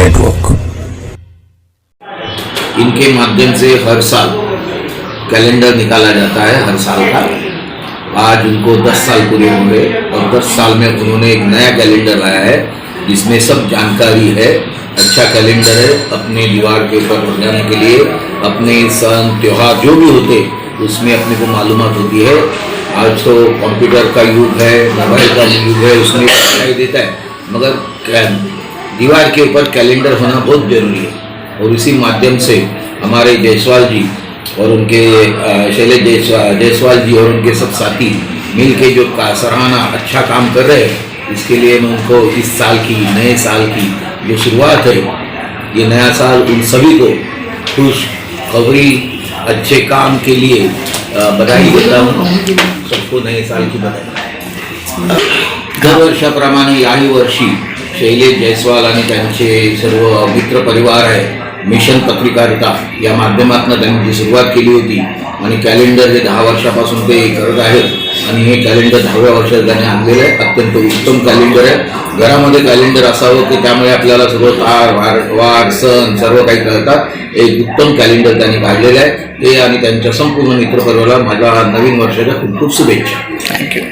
Network इनके माध्यम से हर साल कैलेंडर निकाला जाता है, हर साल का। आज उनको 10 साल पूरे हो गए और 10 साल में उन्होंने एक नया कैलेंडर लाया है, जिसमें सब जानकारी है अच्छा कैलेंडर है, अपने दीवार के ऊपर लगाने के लिए, अपने सन, त्योहार जो भी होते, उसमें अपने को मालूम होती है। आज तो कंप्यूटर का युग है मोबाइल का युग है, उसमें दिखाई देता है, मगर दीवार के ऊपर कैलेंडर होना बहुत ज़रूरी है। और इसी माध्यम से हमारे जायसवाल जी और उनके शैलेश जायसवाल जायसवाल जी और उनके सब साथी मिल के जो का, सराहना अच्छा काम कर रहे हैं, इसके लिए मैं उनको इस साल की, नए साल की जो शुरुआत है, ये नया साल उन सभी को खुश खबरी, अच्छे काम के लिए बधाई देता हूँ। सबको नए साल की बधाई। दरवर्षाप्रमाणे याही वर्षी शैलेश जयस्वाल आणि त्यांचे सर्व मित्र परिवार आहे. मिशन पत्रिकारिता या माध्यमातून त्यांनी जी सुरुवात केली होती. आणि कॅलेंडर हे दहा वर्षापासून ते करत आहेत. आणि हे कॅलेंडर दहाव्या वर्षात त्यांनी आणलेलं आहे. अत्यंत उत्तम कॅलेंडर आहे. घरामध्ये कॅलेंडर असावं की त्यामुळे आपल्याला सर्व तार वार वार सण सर्व काही कळतात. एक उत्तम कॅलेंडर त्यांनी काढलेलं आहे. ते आणि त्यांच्या संपूर्ण मित्रपरिवाराला माझ्या नवीन वर्षाच्या खूप खूप शुभेच्छा. थँक्यू